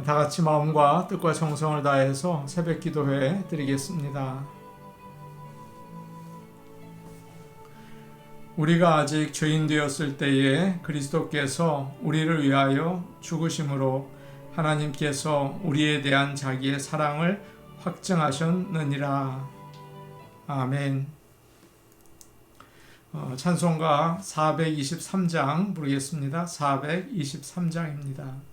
다 같이 마음과 뜻과 정성을 다해서 새벽 기도회 드리겠습니다. 우리가 아직 죄인 되었을 때에 그리스도께서 우리를 위하여 죽으심으로 하나님께서 우리에 대한 자기의 사랑을 확증하셨느니라. 아멘. 어, 찬송가 423장 부르겠습니다. 423장입니다.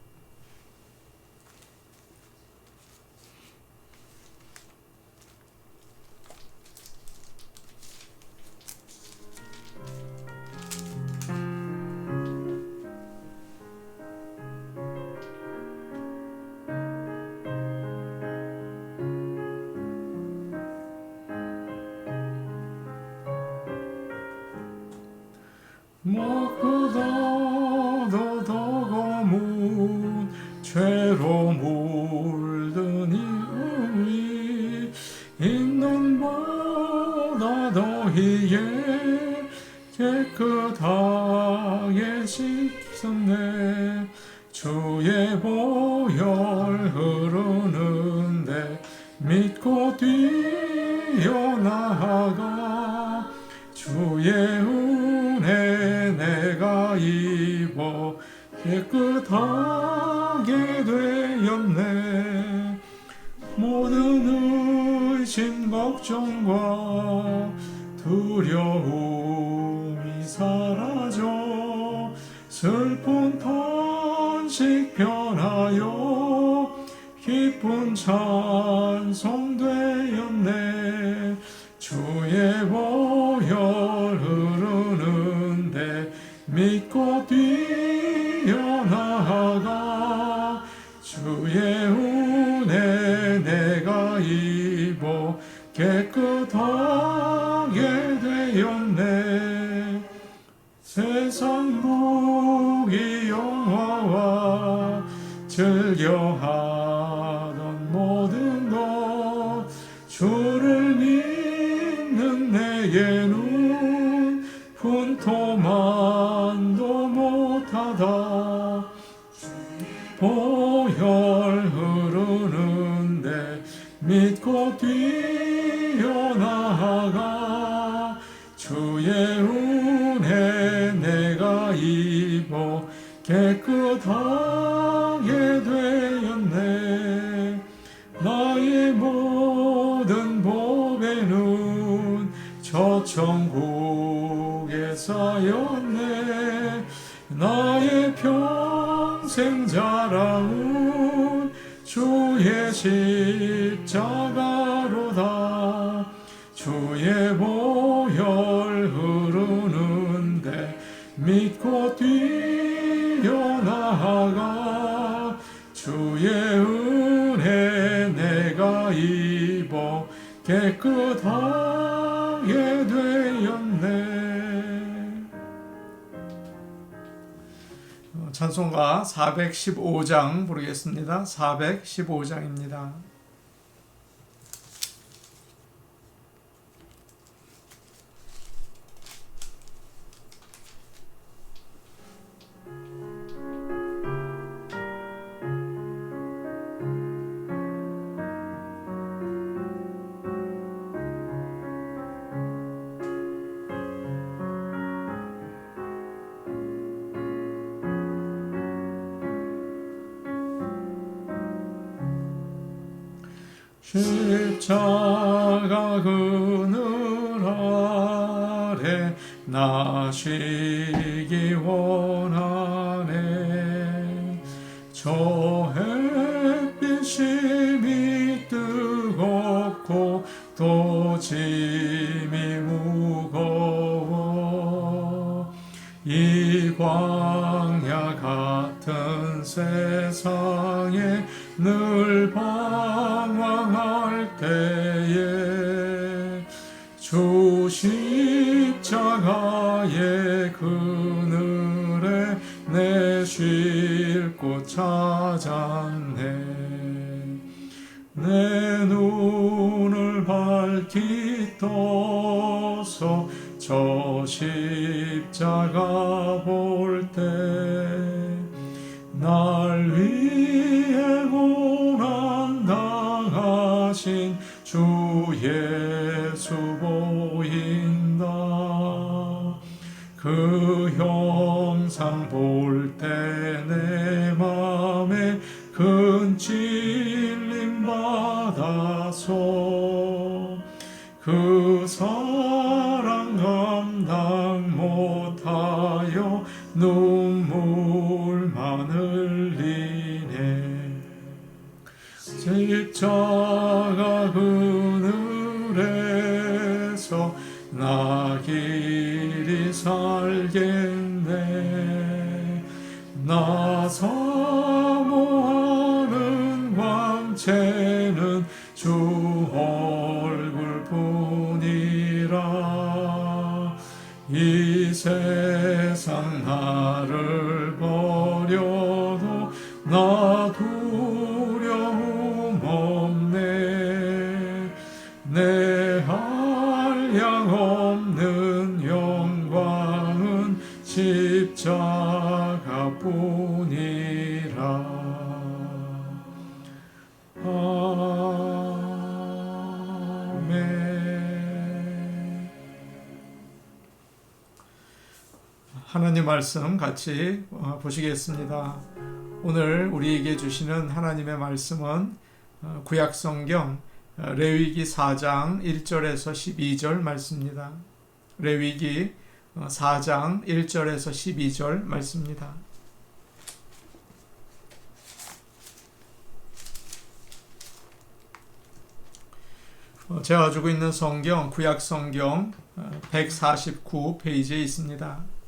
슬픈 탄식 변하여 기쁜 자 하게 되었네. 어, 찬송가 415장 부르겠습니다. 415장입니다. 하신 주 예수 보인다. 그 형상 볼 때 내 맘에 큰 찔림 받아서 이 세상 나를 말씀 같이 어, 보시겠습니다. 오늘 우리에게 주시는 하나님의 말씀은 어, 구약 성경 어, 레위기 4장 1절에서 12절 말씀입니다. 레위기 4장 1절에서 12절 말씀입니다. 어, 제가 가지고 있는 성경 구약 성경 149 페이지에 있습니다.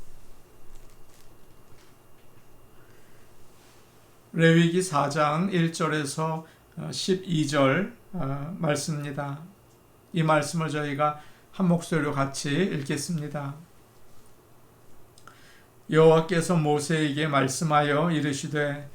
레위기 4장 1절에서 12절 어, 말씀입니다. 이 말씀을 저희가 한 목소리로 같이 읽겠습니다. 여호와께서 모세에게 말씀하여 이르시되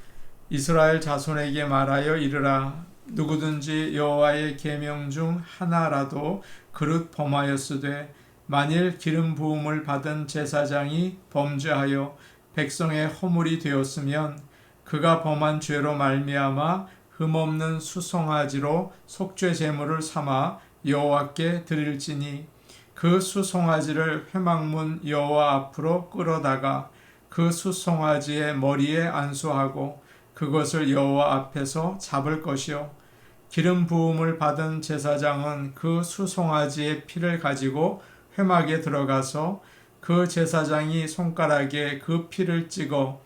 이스라엘 자손에게 말하여 이르라 누구든지 여호와의 계명 중 하나라도 그릇 범하였으되 만일 기름 부음을 받은 제사장이 범죄하여 백성의 허물이 되었으면 그가 범한 죄로 말미암아 흠없는 수송아지로 속죄 제물을 삼아 여호와께 드릴지니 그 수송아지를 회막문 여호와 앞으로 끌어다가 그 수송아지의 머리에 안수하고 그것을 여호와 앞에서 잡을 것이요. 기름 부음을 받은 제사장은 그 수송아지의 피를 가지고 회막에 들어가서 그 제사장이 손가락에 그 피를 찍어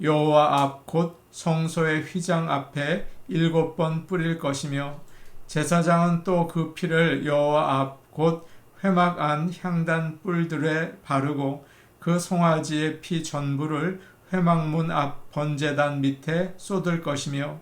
여호와 앞 곧 성소의 휘장 앞에 일곱 번 뿌릴 것이며 제사장은 또 그 피를 여호와 앞 곧 회막 안 향단 뿔들에 바르고 그 송아지의 피 전부를 회막문 앞 번제단 밑에 쏟을 것이며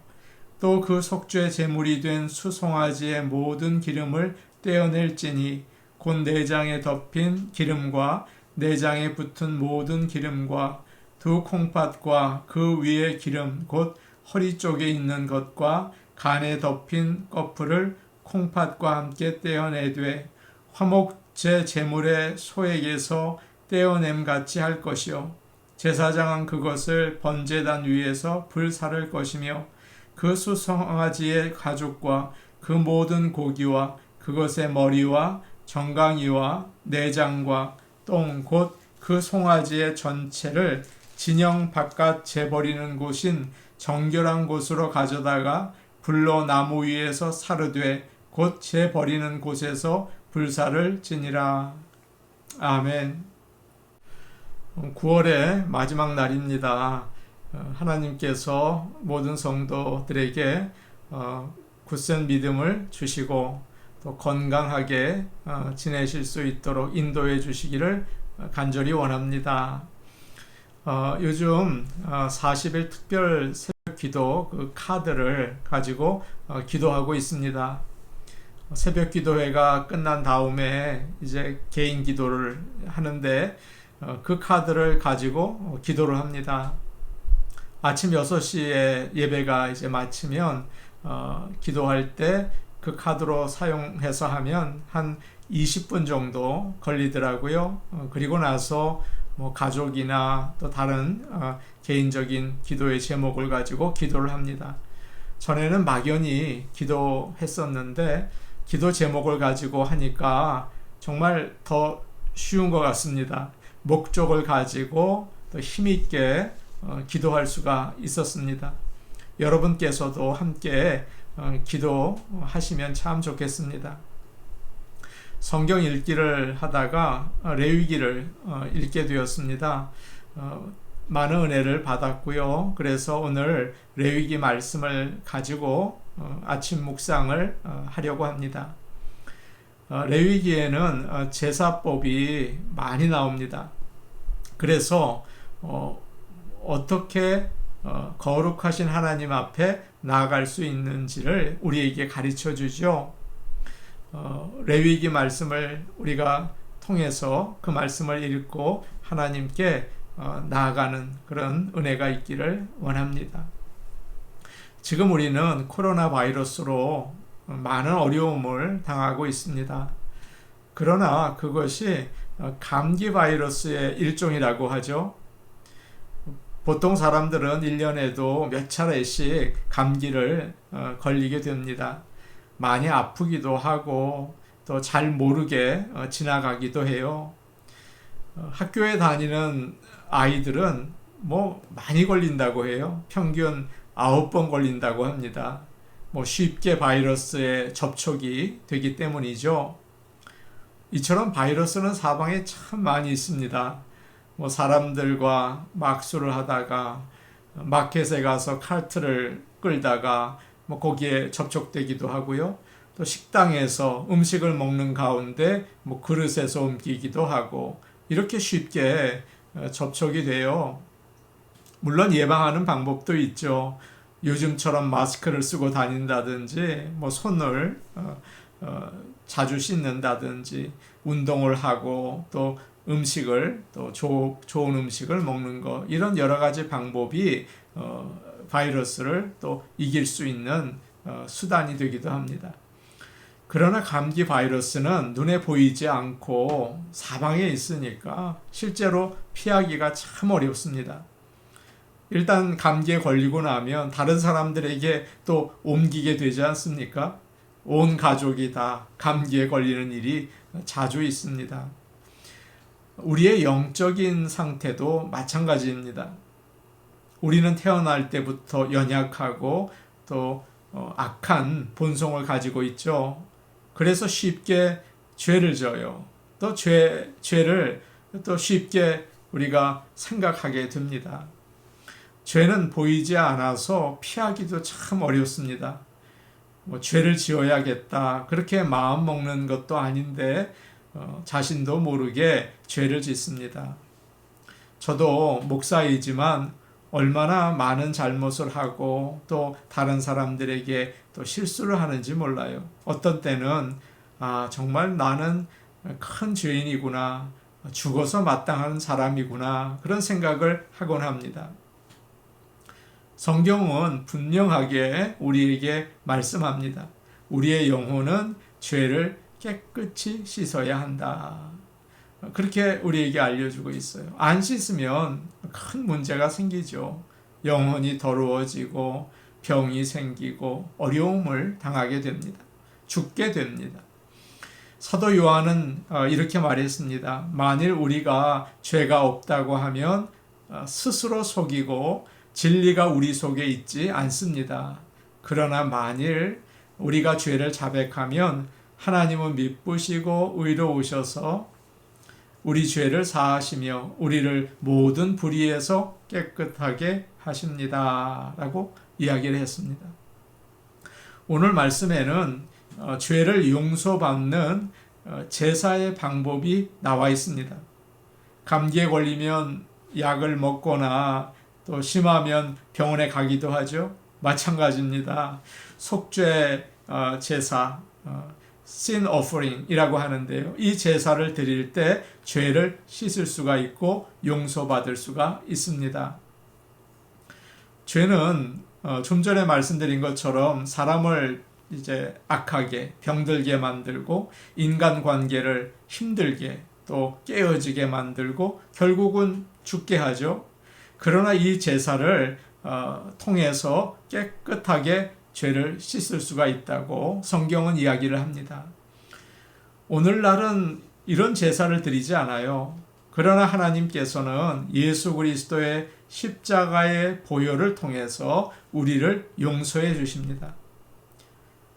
또 그 속죄 제물이 된 수송아지의 모든 기름을 떼어낼지니 곧 내장에 덮인 기름과 내장에 붙은 모든 기름과 두 콩팥과 그 위의 기름 곧 허리 쪽에 있는 것과 간에 덮인 꺼풀을 콩팥과 함께 떼어내되 화목제 제물의 소에게서 떼어냄 같이 할 것이요. 제사장은 그것을 번제단 위에서 불사를 것이며 그 수송아지의 가죽과 그 모든 고기와 그것의 머리와 정강이와 내장과 똥 곧 그 송아지의 전체를 진영 바깥 재버리는 곳인 정결한 곳으로 가져다가 불로 나무 위에서 사르되 곧 재버리는 곳에서 불사를 지니라. 아멘. 9월의 마지막 날입니다. 어, 하나님께서 모든 성도들에게 어, 굳센 믿음을 주시고 또 건강하게 어, 지내실 수 있도록 인도해 주시기를 간절히 원합니다. 요즘 40일 특별 새벽 기도 그 카드를 가지고 기도하고 있습니다. 새벽 기도회가 끝난 다음에 이제 개인 기도를 하는데 그 카드를 가지고 기도를 합니다. 아침 6시에 예배가 이제 마치면 어, 기도할 때 그 카드로 사용해서 하면 한 20분 정도 걸리더라고요. 어, 그리고 나서 뭐 가족이나 또 다른 어, 개인적인 기도의 제목을 가지고 기도를 합니다. 전에는 막연히 기도했었는데 기도 제목을 가지고 하니까 정말 더 쉬운 것 같습니다. 목적을 가지고 또 힘있게 어, 기도할 수가 있었습니다. 여러분께서도 함께 어, 기도하시면 참 좋겠습니다. 성경 읽기를 하다가 어, 레위기를 어, 읽게 되었습니다. 어, 많은 은혜를 받았고요. 그래서 오늘 레위기 말씀을 가지고 어, 아침 묵상을 어, 하려고 합니다. 어, 레위기에는 어, 제사법이 많이 나옵니다. 그래서 어, 어떻게 어, 거룩하신 하나님 앞에 나아갈 수 있는지를 우리에게 가르쳐 주죠. 어, 레위기 말씀을 우리가 통해서 그 말씀을 읽고 하나님께 어, 나아가는 그런 은혜가 있기를 원합니다. 지금 우리는 코로나 바이러스로 많은 어려움을 당하고 있습니다. 그러나 그것이 어, 감기 바이러스의 일종이라고 하죠. 보통 사람들은 1년에도 몇 차례씩 감기를 어, 걸리게 됩니다. 많이 아프기도 하고 또 잘 모르게 어, 지나가기도 해요. 어, 학교에 다니는 아이들은 뭐 많이 걸린다고 해요. 평균 9번 걸린다고 합니다. 뭐 쉽게 바이러스에 접촉이 되기 때문이죠. 이처럼 바이러스는 사방에 참 많이 있습니다. 뭐 사람들과 막수를 하다가 마켓에 가서 카트를 끌다가 뭐 거기에 접촉되기도 하고요. 또 식당에서 음식을 먹는 가운데 뭐 그릇에서 옮기기도 하고 이렇게 쉽게 어, 접촉이 돼요. 물론 예방하는 방법도 있죠. 요즘처럼 마스크를 쓰고 다닌다든지, 뭐 손을 어, 어, 자주 씻는다든지, 운동을 하고 또 음식을 또 조, 좋은 음식을 먹는 거 이런 여러 가지 방법이 어, 바이러스를 또 이길 수 있는 어, 수단이 되기도 합니다. 그러나 감기 바이러스는 눈에 보이지 않고 사방에 있으니까 실제로 피하기가 참 어렵습니다. 일단 감기에 걸리고 나면 다른 사람들에게 또 옮기게 되지 않습니까? 온 가족이 다 감기에 걸리는 일이 자주 있습니다. 우리의 영적인 상태도 마찬가지입니다. 우리는 태어날 때부터 연약하고 또 어, 악한 본성을 가지고 있죠. 그래서 쉽게 죄를 져요. 또 죄, 죄를 또 쉽게 우리가 생각하게 됩니다. 죄는 보이지 않아서 피하기도 참 어렵습니다. 뭐 죄를 지어야겠다. 그렇게 마음 먹는 것도 아닌데 어, 자신도 모르게 죄를 짓습니다. 저도 목사이지만 얼마나 많은 잘못을 하고 또 다른 사람들에게 또 실수를 하는지 몰라요. 어떤 때는 아, 정말 나는 큰 죄인이구나. 죽어서 마땅한 사람이구나. 그런 생각을 하곤 합니다. 성경은 분명하게 우리에게 말씀합니다. 우리의 영혼은 죄를 깨끗이 씻어야 한다. 그렇게 우리에게 알려주고 있어요. 안 씻으면 큰 문제가 생기죠. 영혼이 더러워지고 병이 생기고 어려움을 당하게 됩니다. 죽게 됩니다. 사도 요한은 어, 이렇게 말했습니다. 만일 우리가 죄가 없다고 하면 어, 스스로 속이고 진리가 우리 속에 있지 않습니다. 그러나 만일 우리가 죄를 자백하면 하나님은 미쁘시고 의로우셔서 우리 죄를 사하시며 우리를 모든 불의에서 깨끗하게 하십니다. 라고 이야기를 했습니다. 오늘 말씀에는 어, 죄를 용서받는 어, 제사의 방법이 나와 있습니다. 감기에 걸리면 약을 먹거나 또 심하면 병원에 가기도 하죠. 마찬가지입니다. 속죄 어, 제사, 어, sin offering이라고 하는데요. 이 제사를 드릴 때 죄를 씻을 수가 있고 용서받을 수가 있습니다. 죄는 어, 좀 전에 말씀드린 것처럼 사람을 이제 악하게 병들게 만들고 인간 관계를 힘들게 또 깨어지게 만들고 결국은 죽게 하죠. 그러나 이 제사를 어, 통해서 깨끗하게 죄를 씻을 수가 있다고 성경은 이야기를 합니다. 오늘날은 이런 제사를 드리지 않아요. 그러나 하나님께서는 예수 그리스도의 십자가의 보혈을 통해서 우리를 용서해 주십니다.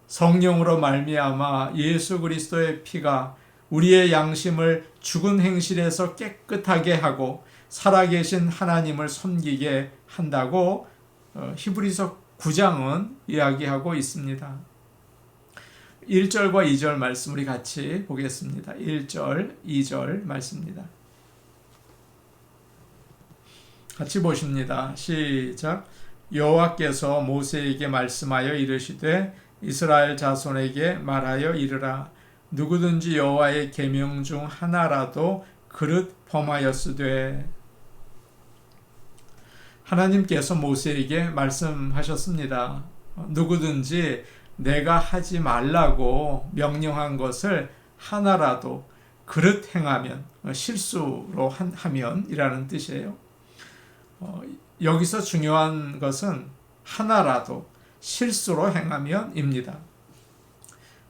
성령으로 말미암아 예수 그리스도의 피가 우리의 양심을 죽은 행실에서 깨끗하게 하고 살아계신 하나님을 섬기게 한다고 어, 히브리서 9장은 이야기하고 있습니다. 1절과 2절 말씀 우리 같이 보겠습니다. 1절, 2절 말씀입니다. 같이 보십니다. 시작. 여호와께서 모세에게 말씀하여 이르시되 이스라엘 자손에게 말하여 이르라 누구든지 여호와의 계명 중 하나라도 그릇 범하였으되 하나님께서 모세에게 말씀하셨습니다. 누구든지 내가 하지 말라고 명령한 것을 하나라도 그릇 행하면 실수로 하면이라는 뜻이에요. 어, 여기서 중요한 것은 하나라도 실수로 행하면입니다.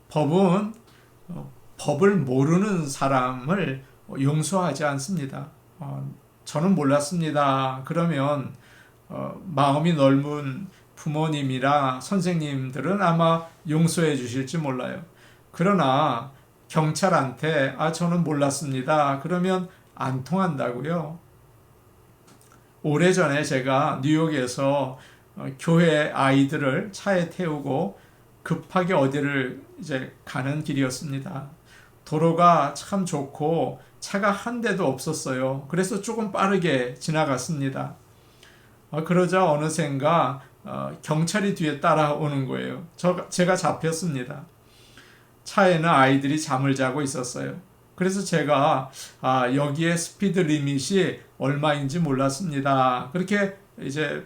법은 어, 법을 모르는 사람을 용서하지 않습니다. 어, 저는 몰랐습니다. 그러면 어, 마음이 넓은 부모님이라 선생님들은 아마 용서해 주실지 몰라요. 그러나 경찰한테 아 저는 몰랐습니다. 그러면 안 통한다고요. 오래전에 제가 뉴욕에서 어, 교회 아이들을 차에 태우고 급하게 어디를 이제 가는 길이었습니다. 도로가 참 좋고 차가 한 대도 없었어요. 그래서 조금 빠르게 지나갔습니다. 어, 그러자 어느샌가 어, 경찰이 뒤에 따라오는 거예요. 저, 제가 잡혔습니다. 차에는 아이들이 잠을 자고 있었어요. 그래서 제가 아, 여기에 스피드 리밋이 얼마인지 몰랐습니다. 그렇게 이제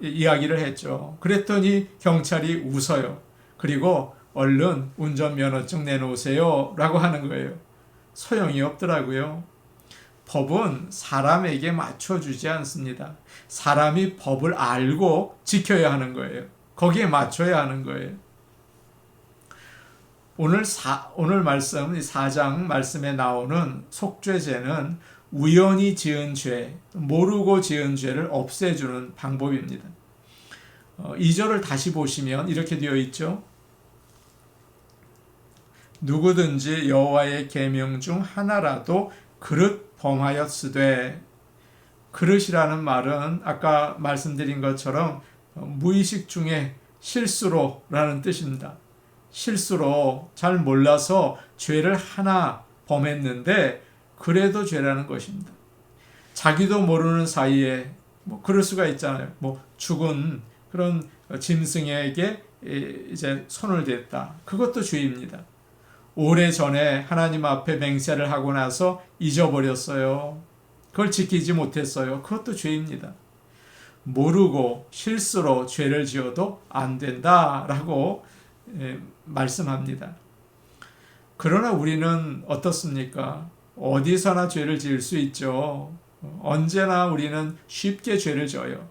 이야기를 했죠. 그랬더니 경찰이 웃어요. 그리고 얼른 운전면허증 내놓으세요. 라고 하는 거예요. 소용이 없더라고요. 법은 사람에게 맞춰주지 않습니다. 사람이 법을 알고 지켜야 하는 거예요. 거기에 맞춰야 하는 거예요. 오늘 사, 오늘 말씀, 4장 말씀에 나오는 속죄죄는 우연히 지은 죄, 모르고 지은 죄를 없애주는 방법입니다. 어, 2절을 다시 보시면 이렇게 되어 있죠. 누구든지 여호와의 계명 중 하나라도 그릇 범하였으되 그릇이라는 말은 아까 말씀드린 것처럼 무의식 중에 실수로라는 뜻입니다. 실수로 잘 몰라서 죄를 하나 범했는데 그래도 죄라는 것입니다. 자기도 모르는 사이에 뭐 그럴 수가 있잖아요. 뭐 죽은 그런 짐승에게 이제 손을 댔다. 그것도 죄입니다. 오래 전에 하나님 앞에 맹세를 하고 나서 잊어버렸어요. 그걸 지키지 못했어요. 그것도 죄입니다. 모르고 실수로 죄를 지어도 안 된다라고 예, 말씀합니다. 그러나 우리는 어떻습니까? 어디서나 죄를 지을 수 있죠. 언제나 우리는 쉽게 죄를 져요.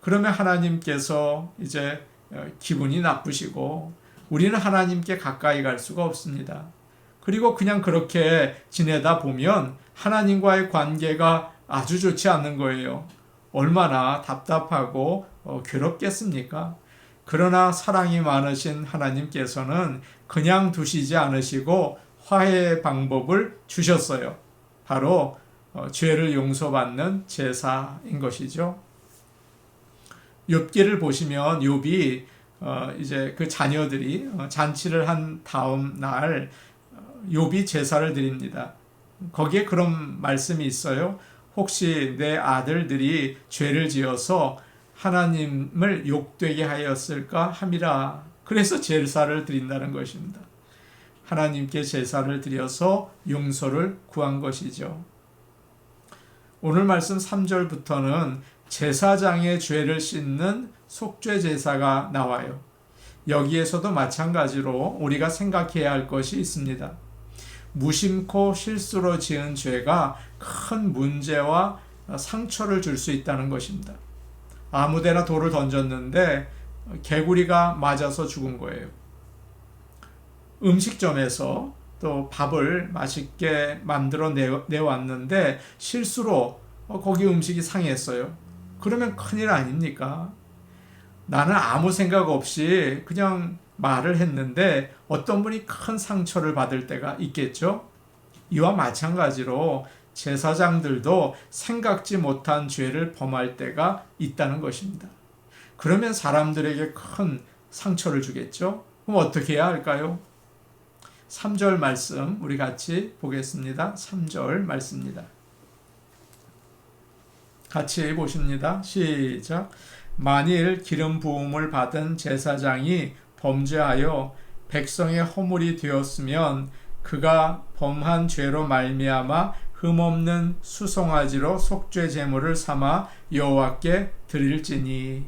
그러면 하나님께서 이제 어, 기분이 나쁘시고 우리는 하나님께 가까이 갈 수가 없습니다. 그리고 그냥 그렇게 지내다 보면 하나님과의 관계가 아주 좋지 않는 거예요. 얼마나 답답하고 어, 괴롭겠습니까? 그러나 사랑이 많으신 하나님께서는 그냥 두시지 않으시고 화해의 방법을 주셨어요. 바로 어, 죄를 용서받는 제사인 것이죠. 욥기를 보시면 욥이 어, 이제 그 자녀들이 어, 잔치를 한 다음 날 어, 욥이 제사를 드립니다. 거기에 그런 말씀이 있어요. 혹시 내 아들들이 죄를 지어서 하나님을 욕되게 하였을까 함이라. 그래서 제사를 드린다는 것입니다. 하나님께 제사를 드려서 용서를 구한 것이죠. 오늘 말씀 3절부터는 제사장의 죄를 씻는 속죄 제사가 나와요. 여기에서도 마찬가지로 우리가 생각해야 할 것이 있습니다. 무심코 실수로 지은 죄가 큰 문제와 상처를 줄 수 있다는 것입니다. 아무데나 돌을 던졌는데 개구리가 맞아서 죽은 거예요. 음식점에서 또 밥을 맛있게 만들어 내, 내왔는데 실수로 어, 거기 음식이 상했어요. 그러면 큰일 아닙니까? 나는 아무 생각 없이 그냥 말을 했는데 어떤 분이 큰 상처를 받을 때가 있겠죠? 이와 마찬가지로 제사장들도 생각지 못한 죄를 범할 때가 있다는 것입니다. 그러면 사람들에게 큰 상처를 주겠죠? 그럼 어떻게 해야 할까요? 3절 말씀 우리 같이 보겠습니다. 3절 말씀입니다. 같이 보십니다. 시작. 만일 기름 부음을 받은 제사장이 범죄하여 백성의 허물이 되었으면 그가 범한 죄로 말미암아 흠없는 수송아지로 속죄 제물을 삼아 여호와께 드릴지니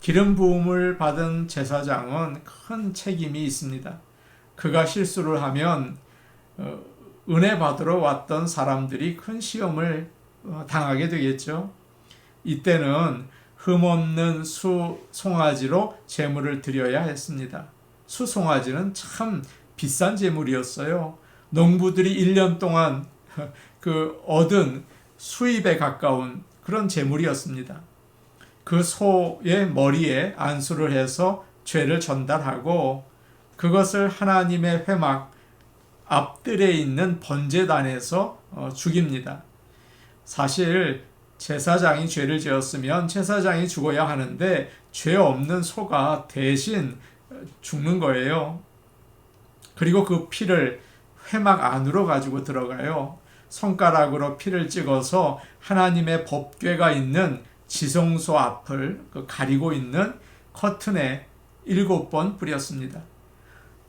기름 부음을 받은 제사장은 큰 책임이 있습니다. 그가 실수를 하면 어, 은혜 받으러 왔던 사람들이 큰 시험을 어, 당하게 되겠죠. 이때는 흠없는 수 송아지로 제물을 드려야 했습니다. 수 송아지는 참 비싼 제물이었어요. 농부들이 1년 동안 그 얻은 수입에 가까운 그런 제물이었습니다. 그 소의 머리에 안수를 해서 죄를 전달하고 그것을 하나님의 회막 앞뜰에 있는 번제단에서 어, 죽입니다. 사실 제사장이 죄를 지었으면 제사장이 죽어야 하는데 죄 없는 소가 대신 죽는 거예요. 그리고 그 피를 회막 안으로 가지고 들어가요. 손가락으로 피를 찍어서 하나님의 법궤가 있는 지성소 앞을 그 가리고 있는 커튼에 일곱 번 뿌렸습니다.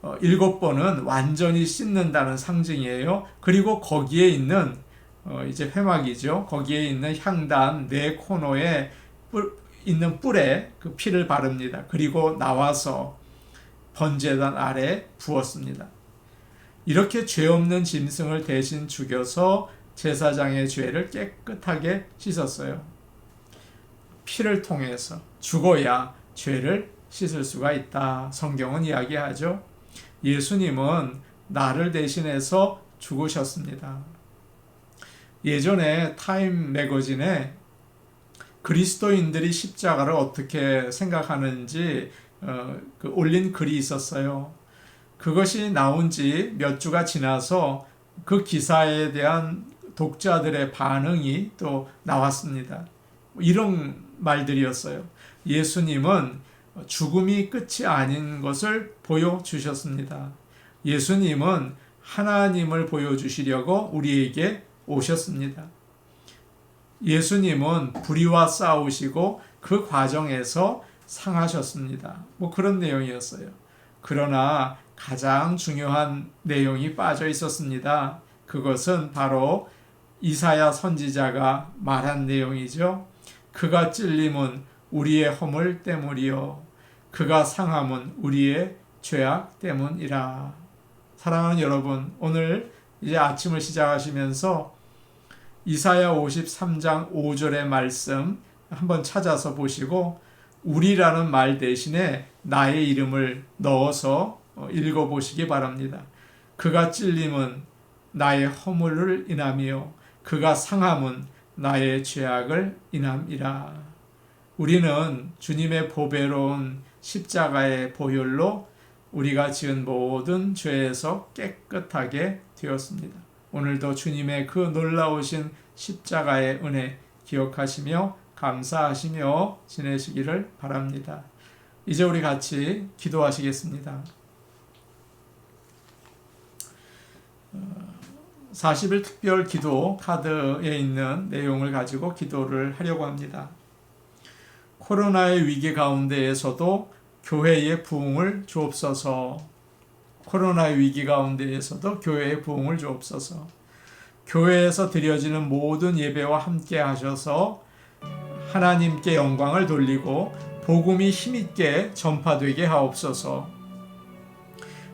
어, 일곱 번은 완전히 씻는다는 상징이에요. 그리고 거기에 있는 어, 이제 회막이죠. 거기에 있는 향단 네 코너에 뿔, 있는 뿔에 그 피를 바릅니다. 그리고 나와서 번제단 아래 부었습니다. 이렇게 죄 없는 짐승을 대신 죽여서 제사장의 죄를 깨끗하게 씻었어요. 피를 통해서 죽어야 죄를 씻을 수가 있다. 성경은 이야기하죠. 예수님은 나를 대신해서 죽으셨습니다. 예전에 타임 매거진에 그리스도인들이 십자가를 어떻게 생각하는지 어, 그 올린 글이 있었어요. 그것이 나온 지 몇 주가 지나서 그 기사에 대한 독자들의 반응이 또 나왔습니다. 이런 말들이었어요. 예수님은 죽음이 끝이 아닌 것을 보여주셨습니다. 예수님은 하나님을 보여주시려고 우리에게 오셨습니다. 예수님은 불의와 싸우시고 그 과정에서 상하셨습니다. 뭐 그런 내용이었어요. 그러나 가장 중요한 내용이 빠져 있었습니다. 그것은 바로 이사야 선지자가 말한 내용이죠. 그가 찔림은 우리의 허물 때문이요. 그가 상함은 우리의 죄악 때문이라. 사랑하는 여러분, 오늘 이제 아침을 시작하시면서 이사야 53장 5절의 말씀 한번 찾아서 보시고 우리라는 말 대신에 나의 이름을 넣어서 읽어 보시기 바랍니다. 그가 찔림은 나의 허물을 인함이요 그가 상함은 나의 죄악을 인함이라. 우리는 주님의 보배로운 십자가의 보혈로 우리가 지은 모든 죄에서 깨끗하게 되었습니다. 오늘도 주님의 그 놀라우신 십자가의 은혜 기억하시며 감사하시며 지내시기를 바랍니다. 이제 우리 같이 기도하시겠습니다. 40일 특별 기도 카드에 있는 내용을 가지고 기도를 하려고 합니다. 코로나의 위기 가운데에서도 교회의 부흥을 주옵소서. 코로나의 위기 가운데에서도 교회의 부흥을 주옵소서. 교회에서 드려지는 모든 예배와 함께 하셔서 하나님께 영광을 돌리고 복음이 힘있게 전파되게 하옵소서.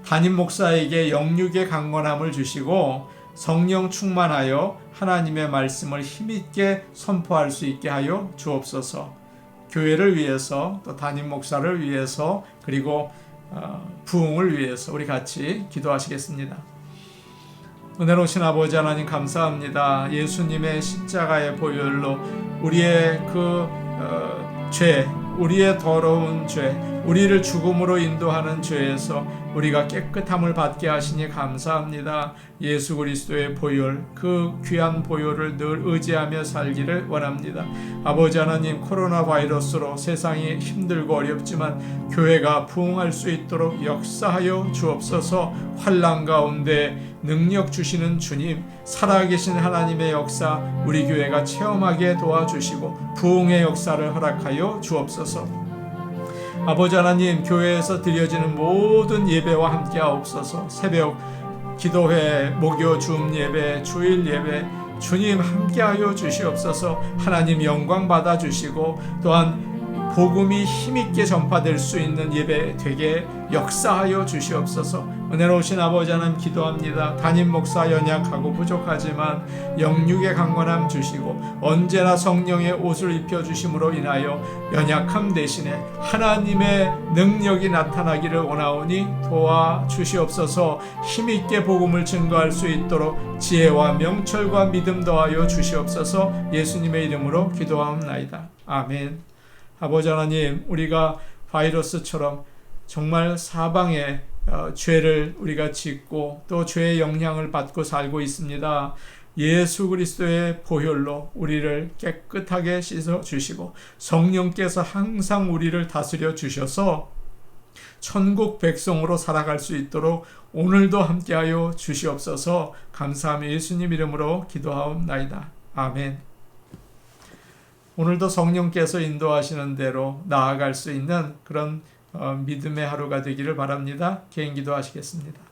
담임 목사에게 영육의 강건함을 주시고 성령 충만하여 하나님의 말씀을 힘있게 선포할 수 있게 하여 주옵소서. 교회를 위해서 또 담임 목사를 위해서 그리고 어, 부흥을 위해서 우리 같이 기도하시겠습니다. 은혜로우신 아버지 하나님 감사합니다. 예수님의 십자가의 보혈로 우리의 그 어, 죄, 우리의 더러운 죄, 우리를 죽음으로 인도하는 죄에서 우리가 깨끗함을 받게 하시니 감사합니다. 예수 그리스도의 보혈, 그 귀한 보혈을 늘 의지하며 살기를 원합니다. 아버지 하나님, 코로나 바이러스로 세상이 힘들고 어렵지만 교회가 부흥할 수 있도록 역사하여 주옵소서 환란 가운데 능력 주시는 주님, 살아계신 하나님의 역사, 우리 교회가 체험하게 도와주시고 부흥의 역사를 허락하여 주옵소서. 아버지 하나님 교회에서 드려지는 모든 예배와 함께 하옵소서. 새벽 기도회 목요 줌 예배 주일 예배 주님 함께하여 주시옵소서. 하나님 영광 받아 주시고 또한 복음이 힘있게 전파될 수 있는 예배 되게 역사하여 주시옵소서. 은혜로우신 아버지 하나님 기도합니다. 담임 목사 연약하고 부족하지만 영육의 강건함 주시고 언제나 성령의 옷을 입혀 주심으로 인하여 연약함 대신에 하나님의 능력이 나타나기를 원하오니 도와 주시옵소서. 힘 있게 복음을 증거할 수 있도록 지혜와 명철과 믿음 더하여 주시옵소서. 예수님의 이름으로 기도하옵나이다. 아멘. 아버지 하나님 우리가 바이러스처럼 정말 사방에 어, 죄를 우리가 짓고 또 죄의 영향을 받고 살고 있습니다. 예수 그리스도의 보혈로 우리를 깨끗하게 씻어 주시고 성령께서 항상 우리를 다스려 주셔서 천국 백성으로 살아갈 수 있도록 오늘도 함께하여 주시옵소서 감사하며 예수님 이름으로 기도하옵나이다. 아멘. 오늘도 성령께서 인도하시는 대로 나아갈 수 있는 그런 어, 믿음의 하루가 되기를 바랍니다. 개인 기도하시겠습니다.